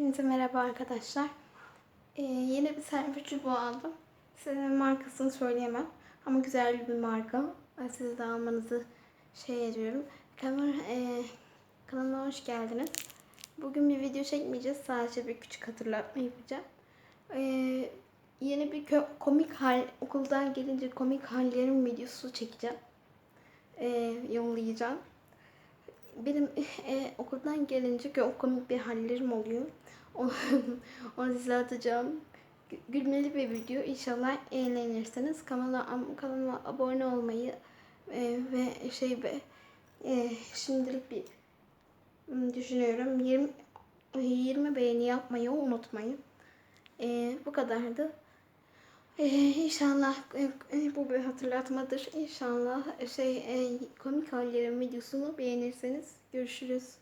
Hepinize merhaba arkadaşlar. Ee, yeni bir selfie çubuğu aldım. Size markasını söyleyemem. Ama güzel bir marka. Size de almanızı şey ediyorum. Kamera, e, kanalıma hoş geldiniz. Bugün bir video çekmeyeceğiz. Sadece bir küçük hatırlatma yapacağım. Ee, yeni bir komik hal, okuldan gelince komik hallerim videosu çekeceğim. Ee, yollayacağım. Benim e, okuldan gelince çok komik bir hallerim oluyor. Onu, size atacağım. Gü- Gülmeli bir video. İnşallah eğlenirsiniz. Kanala, kanalıma abone olmayı e, ve şey be, e, şimdilik bir hmm, düşünüyorum. 20 20 beğeni yapmayı unutmayın. E, bu kadardı. Ee, inşallah e, e, bu bir hatırlatmadır. İnşallah şey e, komik hallerin videosunu beğenirseniz görüşürüz.